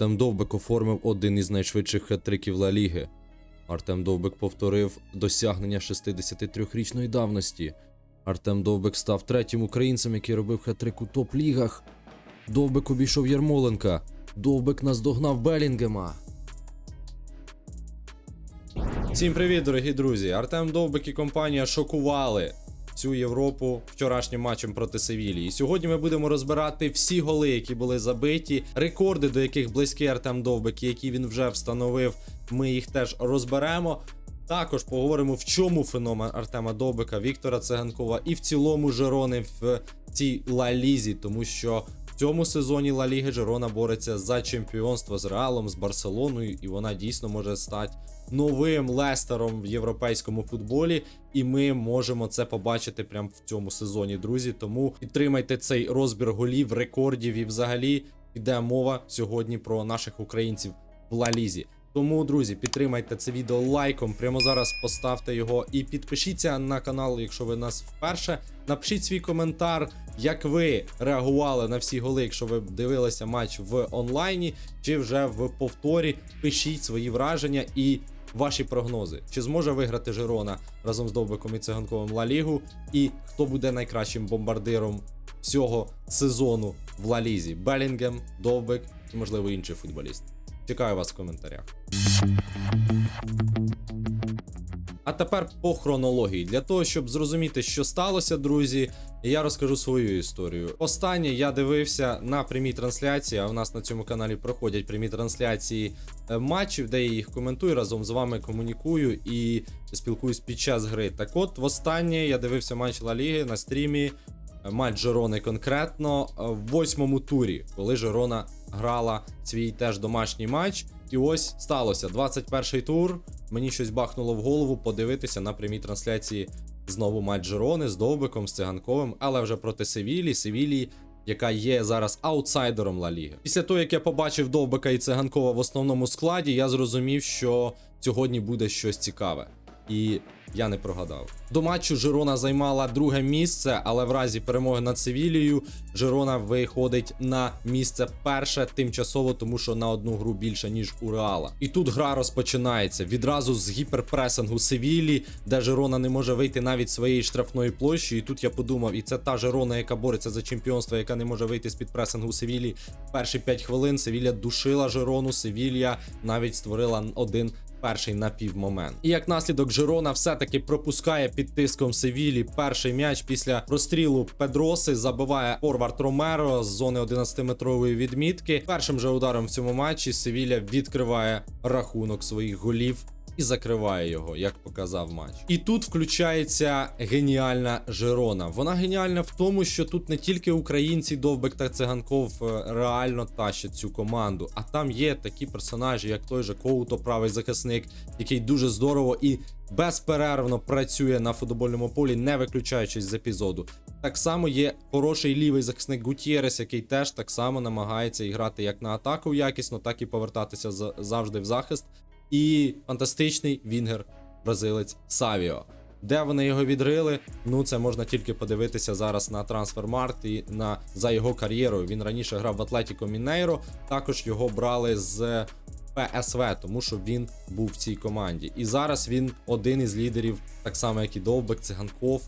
Артем Довбик оформив один із найшвидших хет-триків Ла Ліги. Артем Довбик повторив досягнення 63-річної давності. Артем Довбик став третім українцем, який робив хет-трик у топ-лігах. Довбик обійшов Ярмоленка. Довбик наздогнав Белінгема. Всім привіт, дорогі друзі! Артем Довбик і компанія шокували всю Європу вчорашнім матчем проти Севілії. І сьогодні ми будемо розбирати всі голи, які були забиті, рекорди, до яких близький Артем Довбик, які він вже встановив. Ми їх теж розберемо. Також поговоримо, в чому феномен Артема Довбика, Віктора Циганкова і в цілому Жерони в цій лалізі, тому що цьому сезоні Ла Ліги Жерона бореться за чемпіонство з Реалом, з Барселоною, і вона дійсно може стати новим Лестером в європейському футболі. І ми можемо це побачити прямо в цьому сезоні, друзі. Тому підтримайте цей розбір голів, рекордів і взагалі йде мова сьогодні про наших українців в Ла Лізі. Тому, друзі, підтримайте це відео лайком. Прямо зараз поставте його і підпишіться на канал, якщо ви нас вперше. Напишіть свій коментар, як ви реагували на всі голи, якщо ви дивилися матч в онлайні чи вже в повторі. Пишіть свої враження і ваші прогнози. Чи зможе виграти Жирона разом з Довбиком і Циганковим Ла Лігу? І хто буде найкращим бомбардиром всього сезону в Ла Лізі? Белінгем, Довбик і можливо інший футболіст. Чекаю вас в коментарях. А тепер по хронології. Для того, щоб зрозуміти, що сталося, друзі, я розкажу свою історію. Останнє я дивився на прямій трансляції, а у нас на цьому каналі проходять прямі трансляції е, матчів, де я їх коментую, разом з вами комунікую і спілкуюсь під час гри. Так от, востаннє я дивився матч Ла Ліги на стрімі. е, Матч Жорони конкретно е, в восьмому турі, коли Жорона грала свій теж домашній матч. І ось сталося 21-й тур. Мені щось бахнуло в голову подивитися на прямій трансляції знову матч Жирони з Довбиком, з Циганковим, але вже проти Севілі. Севілі, яка є зараз аутсайдером Ла Ліги. Після того, як я побачив Довбика і Циганкова в основному складі, я зрозумів, що сьогодні буде щось цікаве. І я не прогадав. До матчу Жирона займала друге місце, але в разі перемоги над Севілією Жирона виходить на місце перше тимчасово, тому що на одну гру більше ніж у Реала. І тут гра розпочинається відразу з гіперпресингу Севілі, де Жирона не може вийти навіть своєї штрафної площі. І тут я подумав, і це та Жирона, яка бореться за чемпіонство, яка не може вийти з під пресингу Севілі. Перші 5 хвилин Севілля душила Жирону. Севілля навіть створила один перший напівмомент. І як наслідок Жирона все-таки пропускає під тиском Севілі перший м'яч після розстрілу Педроси, забиває Форвард Ромеро з зони 11-метрової відмітки. Першим же ударом в цьому матчі Севілля відкриває рахунок своїх голів. І закриває його, як показав матч. І тут включається геніальна Жирона. Вона геніальна в тому, що тут не тільки українці, Довбек та Циганков е, реально тащать цю команду, а там є такі персонажі, як той же Коуто, правий захисник, який дуже здорово і безперервно працює на футбольному полі, не виключаючись з епізоду. Так само є хороший лівий захисник Гутєрес, який теж так само намагається іграти як на атаку якісно, так і повертатися за- завжди в захист. І фантастичний вінгер бразилець Савіо. Де вони його відрили? Ну це можна тільки подивитися зараз на трансфермарт і на за його кар'єрою. Він раніше грав в Атлетіко Мінейро. Також його брали з ПСВ, тому що він був в цій команді. І зараз він один із лідерів, так само як і Довбек, Циганков,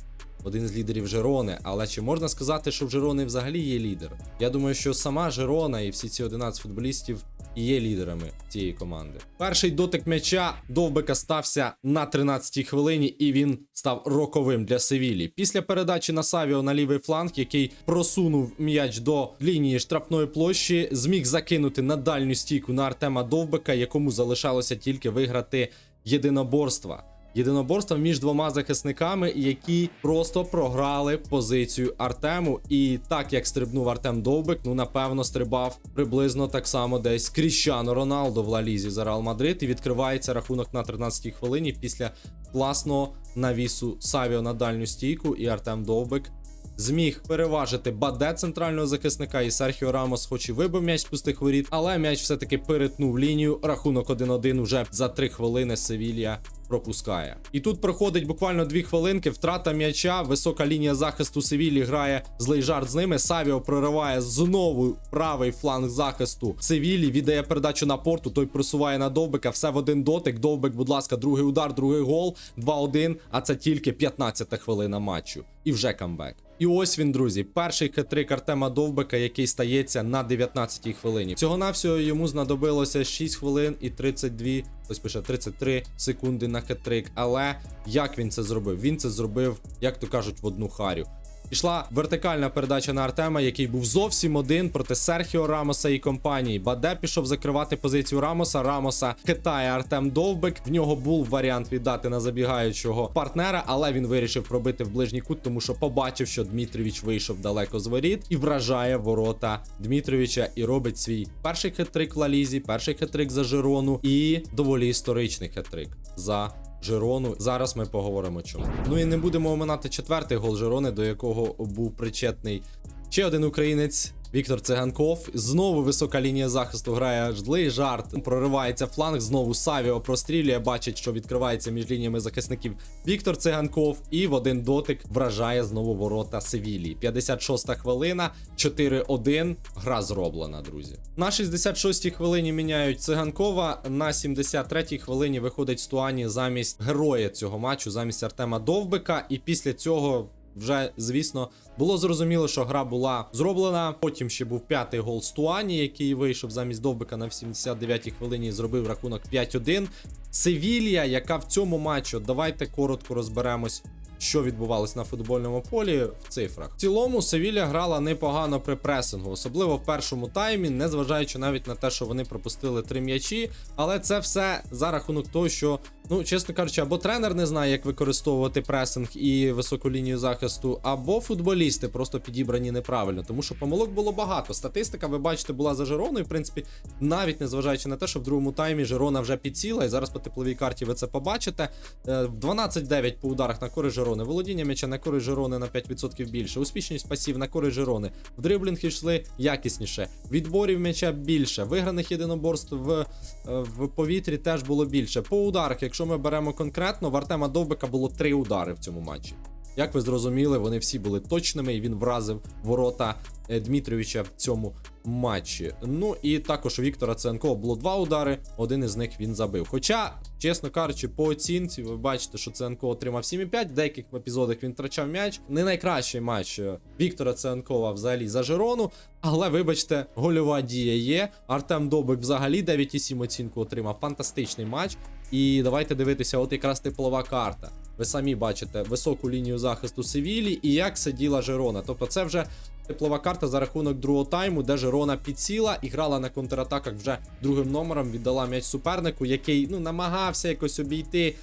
один з лідерів Жерони. Але чи можна сказати, що в Жерони взагалі є лідер? Я думаю, що сама Жерона і всі ці 11 футболістів і є лідерами цієї команди. Перший дотик м'яча Довбика стався на 13-й хвилині, і він став роковим для Севілі. Після передачі на Савіо на лівий фланг, який просунув м'яч до лінії штрафної площі, зміг закинути на дальню стійку на Артема Довбика, якому залишалося тільки виграти єдиноборства. Єдиноборство між двома захисниками, які просто програли позицію Артему. І так як стрибнув Артем Довбик, ну напевно стрибав приблизно так само десь Кріщано Роналдо в Лалізі за Реал Мадрид. І відкривається рахунок на 13-й хвилині після класного навісу Савіо на дальню стійку. І Артем Довбик зміг переважити Баде центрального захисника і Серхіо Рамос, хоч і вибив м'яч з пустих воріт, але м'яч все-таки перетнув лінію. Рахунок 1-1 уже за 3 хвилини Севілья пропускає. І тут проходить буквально 2 хвилинки. Втрата м'яча, висока лінія захисту Севілі грає злий жарт з ними. Савіо прориває знову правий фланг захисту Севілі, віддає передачу на порту. Той просуває на довбика. Все в один дотик. Довбик, будь ласка, другий удар, другий гол. 2-1. А це тільки 15 хвилина матчу. І вже камбек. І ось він, друзі, перший хитрик Артема Довбика, який стається на 19-й хвилині. Всього навсього йому знадобилося 6 хвилин і 32, ось пише 33 секунди на хитрик. Але як він це зробив? Він це зробив, як то кажуть, в одну харю. Пішла вертикальна передача на Артема, який був зовсім один проти Серхіо Рамоса і компанії. Баде пішов закривати позицію Рамоса. Рамоса хитає Артем Довбик. В нього був варіант віддати на забігаючого партнера, але він вирішив пробити в ближній кут, тому що побачив, що Дмитрович вийшов далеко з воріт і вражає ворота Дмитровича і робить свій перший хитрик в Лалізі, перший хитрик за Жирону і доволі історичний хитрик за Жирону. Зараз ми поговоримо чому. Ну і не будемо оминати четвертий гол Жирони, до якого був причетний ще один українець. Віктор Циганков. Знову висока лінія захисту грає аж жарт. Проривається фланг. Знову Савіо прострілює. Бачить, що відкривається між лініями захисників Віктор Циганков. І в один дотик вражає знову ворота Севілії. 56-та хвилина, 4-1. Гра зроблена, друзі. На 66-й хвилині міняють Циганкова. На 73-й хвилині виходить Стуані замість героя цього матчу, замість Артема Довбика. І після цього. Вже, звісно, було зрозуміло, що гра була зроблена. Потім ще був п'ятий гол Стуані, який вийшов замість Довбика на 79-й хвилині і зробив рахунок 5-1. Севілія, яка в цьому матчі, давайте коротко розберемось. Що відбувалось на футбольному полі в цифрах? В цілому Севілля грала непогано при пресингу, особливо в першому таймі, незважаючи навіть на те, що вони пропустили три м'ячі. Але це все за рахунок того, що, ну чесно кажучи, або тренер не знає, як використовувати пресинг і високу лінію захисту, або футболісти просто підібрані неправильно, тому що помилок було багато. Статистика, ви бачите, була за Жироною. В принципі, навіть незважаючи на те, що в другому таймі Жирона вже підсіла, і зараз по тепловій карті ви це побачите. Е, 12-9 по ударах на користь Жирони. Володіння м'яча на користь Жирони на 5% більше. Успішність пасів на користь Жирони. В дриблінг йшли якісніше. Відборів м'яча більше. Виграних єдиноборств в, е, в повітрі теж було більше. По ударах, якщо ми беремо конкретно, в Артема Довбика було три удари в цьому матчі. Як ви зрозуміли, вони всі були точними, і він вразив ворота е, Дмитровича в цьому матчі. Ну і також у Віктора Ценкова було два удари, один із них він забив. Хоча, чесно кажучи, по оцінці, ви бачите, що Ценко отримав 7,5, в деяких епізодах він втрачав м'яч. Не найкращий матч е, Віктора Ценкова взагалі за Жирону. Але вибачте, гольова дія є. Артем Добик взагалі 9,7 оцінку отримав. Фантастичний матч. І давайте дивитися, от якраз теплова карта. Ви самі бачите високу лінію захисту Севілі і як сиділа Жирона. Тобто, це вже теплова карта за рахунок другого тайму, де Жирона підсіла і грала на контратаках вже другим номером, віддала м'яч супернику, який ну намагався якось обійти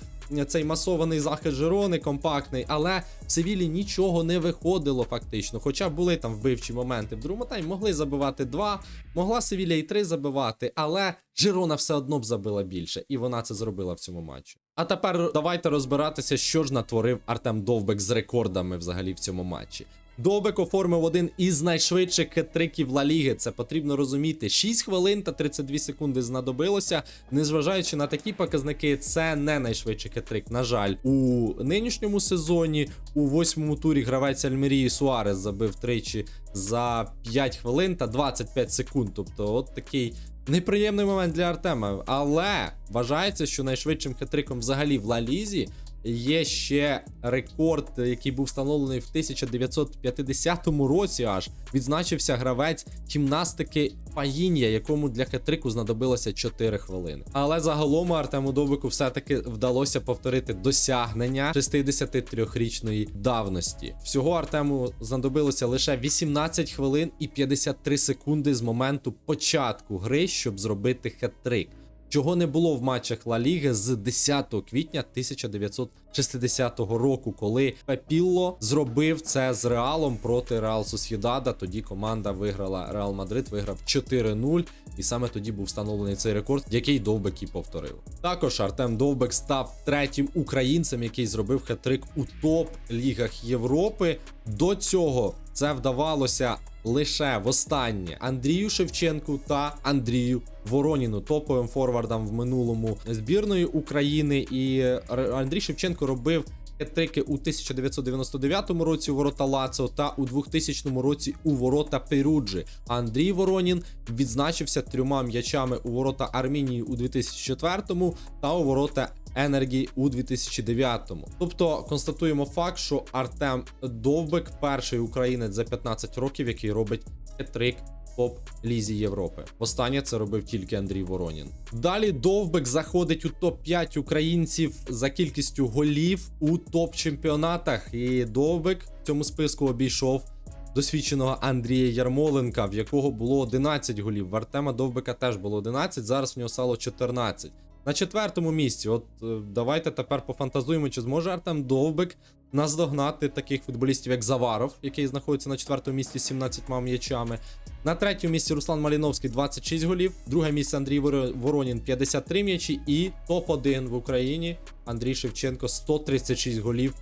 цей масований захист Жирони, компактний, але в Севілі нічого не виходило фактично. Хоча були там вбивчі моменти. В другому таймі могли забивати два, могла Севілля і три забивати, але Жирона все одно б забила більше, і вона це зробила в цьому матчі. А тепер давайте розбиратися, що ж натворив Артем Довбек з рекордами взагалі в цьому матчі. Довбек оформив один із найшвидших хет-триків Ла Ліги. Це потрібно розуміти. 6 хвилин та 32 секунди знадобилося. Незважаючи на такі показники, це не найшвидший хет-трик. На жаль, у нинішньому сезоні у восьмому турі гравець Альмерії Суарес забив тричі за 5 хвилин та 25 секунд. Тобто, от такий. Неприємний момент для Артема, але вважається, що найшвидшим хитриком взагалі в Ла Лізі є ще рекорд, який був встановлений в 1950 році. Аж відзначився гравець гімнастики Паїнія, якому для хетрику знадобилося 4 хвилини. Але загалом Артему Довбику все-таки вдалося повторити досягнення 63-річної давності. Всього Артему знадобилося лише 18 хвилин і 53 секунди з моменту початку гри, щоб зробити хет-трик. Чого не було в матчах Ла Ліги з 10 квітня 1960 року, коли Пепілло зробив це з Реалом проти Реал Сосєдада. Тоді команда виграла Реал Мадрид, виграв 4-0. І саме тоді був встановлений цей рекорд, який Довбек і повторив. Також Артем Довбек став третім українцем, який зробив хет-трик у топ-лігах Європи. До цього це вдавалося лише востаннє Андрію Шевченку та Андрію Вороніну, топовим форвардам в минулому збірної України. І Андрій Шевченко робив хет-трики у 1999 році у ворота Лацо та у 2000 році у ворота Перуджі. Андрій Воронін відзначився трьома м'ячами у ворота Армінії у 2004 та у ворота Енергі у 2009. Тобто констатуємо факт, що Артем Довбек перший українець за 15 років, який робить хет-трик топ лізі Європи. Останнє це робив тільки Андрій Воронін. Далі Довбек заходить у топ 5 українців за кількістю голів у топ чемпіонатах. І Довбек в цьому списку обійшов досвідченого Андрія Ярмоленка, в якого було 11 голів. В Артема Довбека теж було 11, зараз в нього стало 14. На четвертому місці, от е, давайте тепер пофантазуємо, чи зможе Артем Довбек наздогнати таких футболістів, як Заваров, який знаходиться на четвертому місці з 17 м'ячами. На третьому місці Руслан Маліновський 26 голів. Друге місце Андрій Воро- Воронін 53 м'ячі. І топ-1 в Україні Андрій Шевченко 136 голів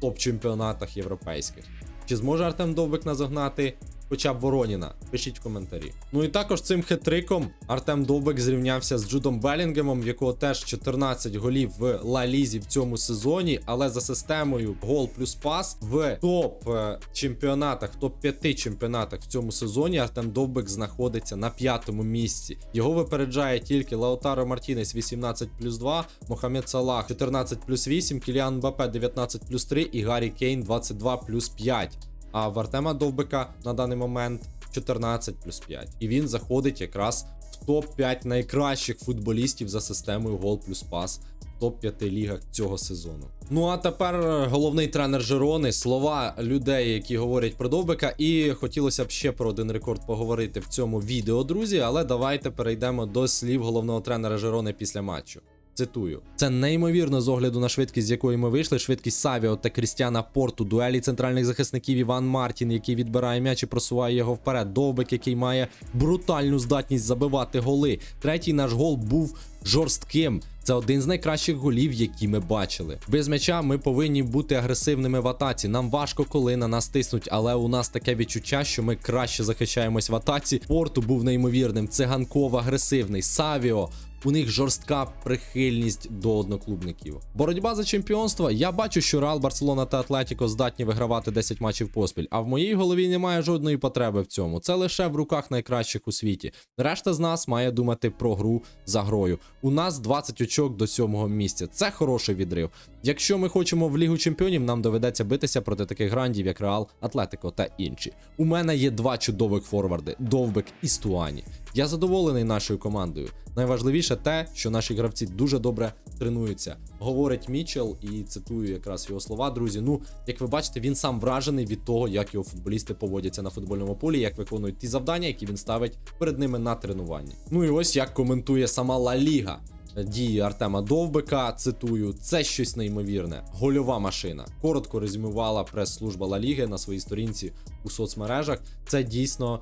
в топ-чемпіонатах європейських. Чи зможе Артем Довбик назогнати хоча б Вороніна? Пишіть в коментарі. Ну і також цим хитриком Артем Довбик зрівнявся з Джудом Белінгемом, якого теж 14 голів в Ла Лізі в цьому сезоні, але за системою гол плюс пас в топ е, чемпіонатах, топ 5 чемпіонатах в цьому сезоні Артем Довбик знаходиться на п'ятому місці. Його випереджає тільки Лаутаро Мартінес 18 плюс 2, Мохамед Салах 14 плюс 8, Кіліан Мбапе 19 плюс 3 і Гаррі Кейн 22 плюс 5. А в Артема Довбика на даний момент 14 плюс 5. І він заходить якраз в топ-5 найкращих футболістів за системою гол плюс пас в топ-5 лігах цього сезону. Ну а тепер головний тренер Жирони, слова людей, які говорять про Довбика. І хотілося б ще про один рекорд поговорити в цьому відео, друзі. Але давайте перейдемо до слів головного тренера Жирони після матчу. Цитую: це неймовірно з огляду на швидкість, з якої ми вийшли. Швидкість Савіо та Крістіана Порту, дуелі центральних захисників Іван Мартін, який відбирає м'яч і просуває його вперед. Довбик, який має брутальну здатність забивати голи. Третій наш гол був жорстким. Це один з найкращих голів, які ми бачили. Без м'яча ми повинні бути агресивними в атаці. Нам важко, коли на нас тиснуть, але у нас таке відчуття, що ми краще захищаємось в атаці. Порту був неймовірним. Циганков агресивний. Савіо. У них жорстка прихильність до одноклубників. Боротьба за чемпіонство. Я бачу, що Реал, Барселона та Атлетіко здатні вигравати 10 матчів поспіль. А в моїй голові немає жодної потреби в цьому. Це лише в руках найкращих у світі. Решта з нас має думати про гру за грою. У нас 20 очок до сьомого місця. Це хороший відрив. Якщо ми хочемо в Лігу Чемпіонів, нам доведеться битися проти таких грандів, як Реал, Атлетико та інші. У мене є два чудових форварди: Довбек і Стуані. Я задоволений нашою командою. Найважливіше те, що наші гравці дуже добре тренуються. Говорить Мічел, і цитую якраз його слова, друзі. Ну, як ви бачите, він сам вражений від того, як його футболісти поводяться на футбольному полі, як виконують ті завдання, які він ставить перед ними на тренуванні. Ну і ось як коментує сама Ла Ліга. Дії Артема Довбика, цитую, це щось неймовірне. Гольова машина. Коротко резюмувала прес-служба Ла Ліги на своїй сторінці у соцмережах. Це дійсно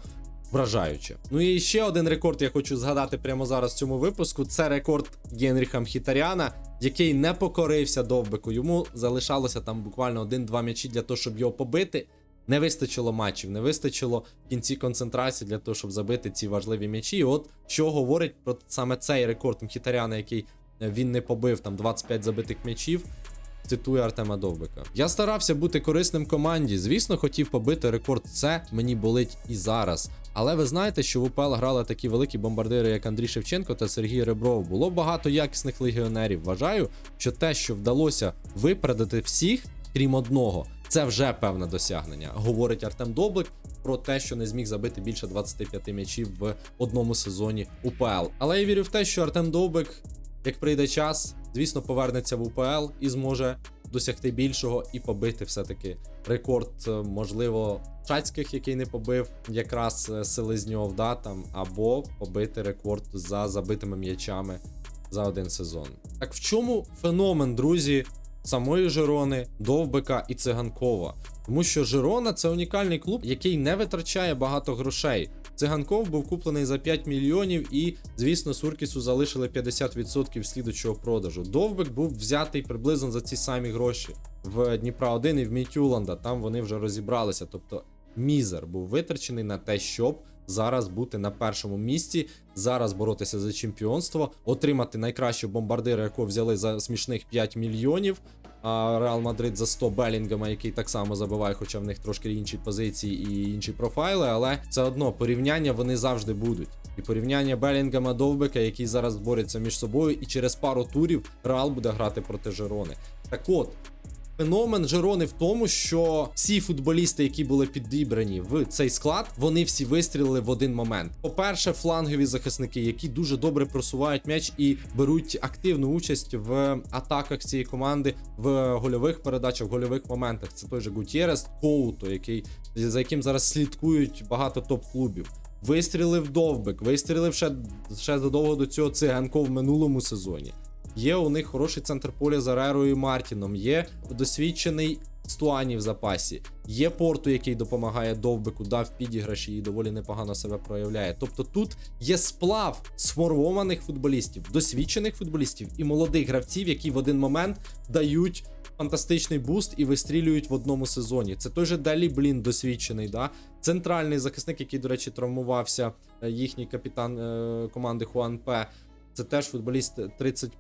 вражаюче. Ну і ще один рекорд я хочу згадати прямо зараз в цьому випуску. Це рекорд Генріха Мхітаряна, який не покорився довбику. Йому залишалося там буквально один-два м'ячі для того, щоб його побити. Не вистачило матчів, не вистачило в кінці концентрації для того, щоб забити ці важливі м'ячі. І от що говорить про саме цей рекорд Мхітаряна, який е, він не побив там 25 забитих м'ячів. Цитує Артема Довбика. Я старався бути корисним команді. Звісно, хотів побити рекорд. Це мені болить і зараз. Але ви знаєте, що в УПЛ грали такі великі бомбардири, як Андрій Шевченко та Сергій Ребров. Було багато якісних легіонерів. Вважаю, що те, що вдалося випередити всіх, крім одного, це вже певне досягнення. Говорить Артем Доблик про те, що не зміг забити більше 25 м'ячів в одному сезоні УПЛ. Але я вірю в те, що Артем Довбик, як прийде час, звісно, повернеться в УПЛ і зможе досягти більшого і побити все-таки рекорд, е, можливо, Шацьких, який не побив якраз е, Селезньов, да, там, або побити рекорд за забитими м'ячами за один сезон. Так в чому феномен, друзі, самої Жирони, Довбика і Циганкова? Тому що Жирона це унікальний клуб, який не витрачає багато грошей. Циганков був куплений за 5 мільйонів, і, звісно, Суркісу залишили 50% слідучого продажу. Довбик був взятий приблизно за ці самі гроші в Дніпра 1 і в Мітюланда. Там вони вже розібралися. Тобто мізер був витрачений на те, щоб зараз бути на першому місці, зараз боротися за чемпіонство, отримати найкращого бомбардира, якого взяли за смішних 5 мільйонів. А Реал Мадрид за 100 Белінгема, який так само забиває, хоча в них трошки інші позиції і інші профайли, але все одно порівняння вони завжди будуть. І порівняння Белінгема Довбека, які зараз борються між собою, і через пару турів Реал буде грати проти Жерони. Так от. Феномен Жерони в тому, що всі футболісти, які були підібрані в цей склад, вони всі вистрілили в один момент. По-перше, флангові захисники, які дуже добре просувають м'яч і беруть активну участь в атаках цієї команди, в гольових передачах, в гольових моментах. Це той же Гутєрес, Коуто, який за яким зараз слідкують багато топ-клубів. Вистрілив довбик, вистрілив ще, ще задовго до цього циганко в минулому сезоні. Є у них хороший центр поля з Арерою і Мартіном. Є досвідчений Стуані в запасі. Є порту, який допомагає довбику, дав підіграші і доволі непогано себе проявляє. Тобто тут є сплав сформованих футболістів, досвідчених футболістів і молодих гравців, які в один момент дають. Фантастичний буст і вистрілюють в одному сезоні. Це той же Далі Блін досвідчений, да? центральний захисник, який, до речі, травмувався, е, їхній капітан е, команди Хуан П. Це теж футболіст 30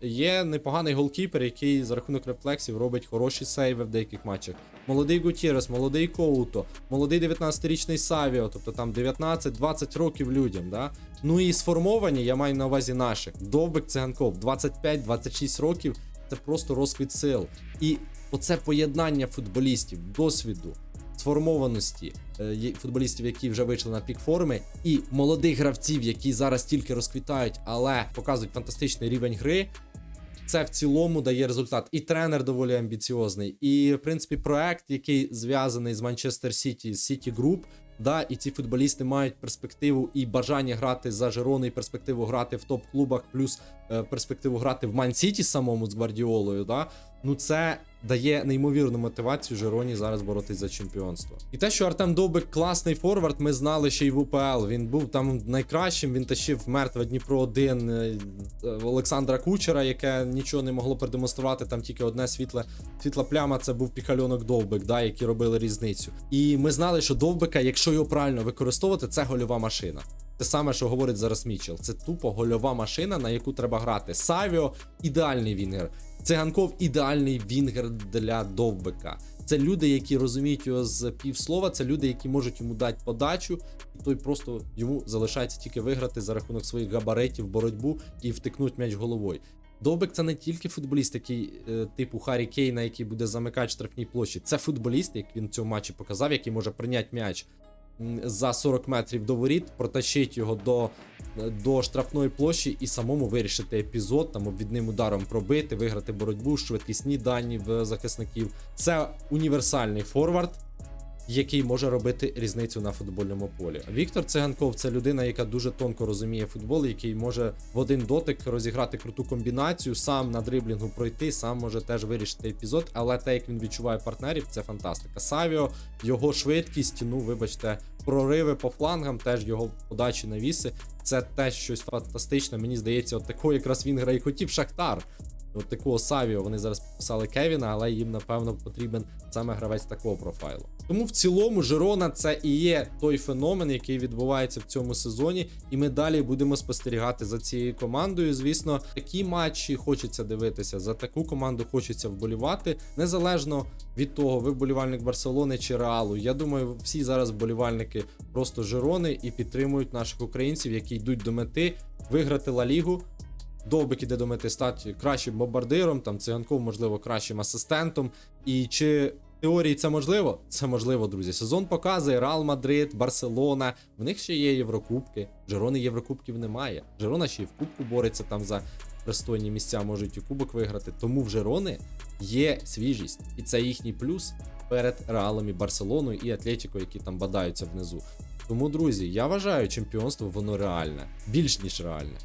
Є непоганий голкіпер, який за рахунок рефлексів робить хороші сейви в деяких матчах. Молодий Гутєрес, молодий Коуто, молодий 19-річний Савіо, тобто там 19-20 років людям. Да? Ну і сформовані, я маю на увазі наших. Довбик Циганков, 25-26 років. Це просто розквіт сил. І оце поєднання футболістів, досвіду, сформованості е, футболістів, які вже вийшли на пік форми, і молодих гравців, які зараз тільки розквітають, але показують фантастичний рівень гри. Це в цілому дає результат. І тренер доволі амбіціозний, і в принципі проект, який зв'язаний з Манчестер Сіті, з Сіті Груп. Да, і ці футболісти мають перспективу і бажання грати за Жерону, і перспективу грати в топ-клубах, плюс е, перспективу грати в Ман-Сіті самому з Гвардіолою. Да? Ну це дає неймовірну мотивацію Жероні зараз боротись за чемпіонство. І те, що Артем Довбик класний форвард, ми знали ще й в УПЛ. Він був там найкращим. Він тащив мертве Дніпро 1 е, Олександра Кучера, яке нічого не могло продемонструвати. Там тільки одне світле світла пляма. Це був піхальонок Довбик, да, які робили різницю. І ми знали, що Довбика, якщо його правильно використовувати, це гольова машина. Те саме, що говорить зараз Мічел. Це тупо гольова машина, на яку треба грати. Савіо ідеальний вінгер. Циганков ідеальний вінгер для довбика. Це люди, які розуміють його з півслова, це люди, які можуть йому дати подачу, і той просто йому залишається тільки виграти за рахунок своїх габаритів, боротьбу і втикнути м'яч головою. Довбик це не тільки футболіст, який е, типу Харі Кейна, який буде замикати штрафні площі. Це футболіст, як він в цьому матчі показав, який може прийняти м'яч за 40 метрів до воріт, протащити його до, до штрафної площі і самому вирішити епізод, там обвідним ударом пробити, виграти боротьбу, швидкісні дані в захисників. Це універсальний форвард. Який може робити різницю на футбольному полі. Віктор Циганков це людина, яка дуже тонко розуміє футбол, який може в один дотик розіграти круту комбінацію, сам на дриблінгу пройти, сам може теж вирішити епізод, але те, як він відчуває партнерів, це фантастика. Савіо, його швидкість, ну вибачте, прориви по флангам, теж його подачі навіси. Це теж щось фантастичне. Мені здається, от такого якраз він грає хотів Шахтар. От такого Савіо вони зараз писали Кевіна, але їм напевно потрібен саме гравець такого профайлу. Тому в цілому Жирона це і є той феномен, який відбувається в цьому сезоні, і ми далі будемо спостерігати за цією командою. Звісно, такі матчі хочеться дивитися. За таку команду хочеться вболівати, незалежно від того, ви вболівальник Барселони чи Реалу. Я думаю, всі зараз вболівальники просто Жирони і підтримують наших українців, які йдуть до мети виграти Ла Лігу. Довбик іде до мети стати кращим бомбардиром, там циганков, можливо, кращим асистентом. І чи в теорії це можливо? Це можливо, друзі. Сезон показує Реал Мадрид, Барселона. В них ще є Єврокубки. Жерони Єврокубків немає. Жерона ще й в Кубку бореться там за пристойні місця, можуть і кубок виграти. Тому в Жерони є свіжість, і це їхній плюс перед Реалом і Барселоною і Атлетіко, які там бадаються внизу. Тому, друзі, я вважаю, чемпіонство воно реальне, більш ніж реальне.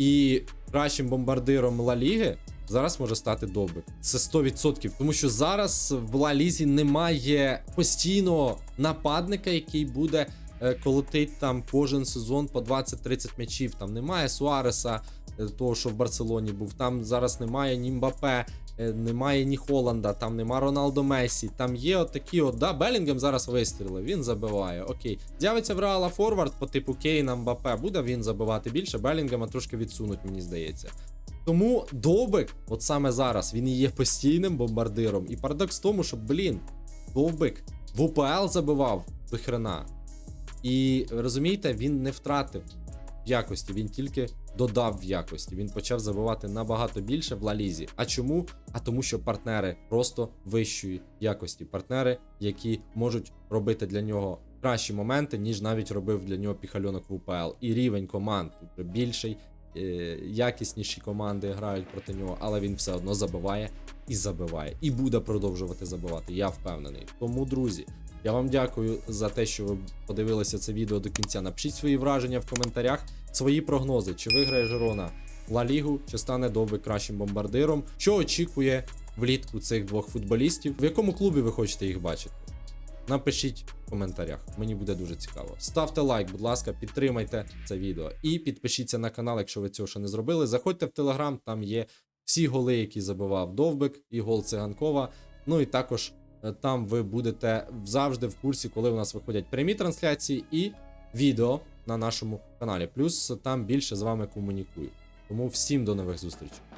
І кращим бомбардиром Ла Ліги зараз може стати Добик. Це 100%. Тому що зараз в Ла Лізі немає постійного нападника, який буде колотити колотить там кожен сезон по 20-30 м'ячів. Там немає Суареса, е, того, що в Барселоні був. Там зараз немає ні Мбапе, е, немає ні Холланда, там нема Роналдо Месі. Там є от такі от, да, Белінгем зараз вистрілив, він забиває. Окей. З'явиться в Реала Форвард по типу Кейна Мбапе, буде він забивати більше, Белінгема трошки відсунуть, мені здається. Тому Довбик, от саме зараз, він і є постійним бомбардиром. І парадокс в тому, що, блін, Довбик в УПЛ забивав до хрена. І розумієте, він не втратив якості, він тільки додав в якості. Він почав забивати набагато більше в Лалізі. А чому? А тому, що партнери просто вищої якості. Партнери, які можуть робити для нього кращі моменти, ніж навіть робив для нього піхальонок в УПЛ. І рівень команд вже більший, е, якісніші команди грають проти нього, але він все одно забиває і забиває, і буде продовжувати забивати. Я впевнений. Тому, друзі, я вам дякую за те, що ви подивилися це відео до кінця. Напишіть свої враження в коментарях, свої прогнози, чи виграє Жирона Ла Лігу, чи стане Довбик кращим бомбардиром. Що очікує влітку цих двох футболістів? В якому клубі ви хочете їх бачити? Напишіть в коментарях, мені буде дуже цікаво. Ставте лайк, будь ласка, підтримайте це відео. І підпишіться на канал, якщо ви цього ще не зробили. Заходьте в телеграм, там є всі голи, які забивав Довбик, і гол Циганкова. Ну і також там ви будете завжди в курсі, коли у нас виходять прямі трансляції і відео на нашому каналі. Плюс там більше з вами комунікую. Тому всім до нових зустрічей.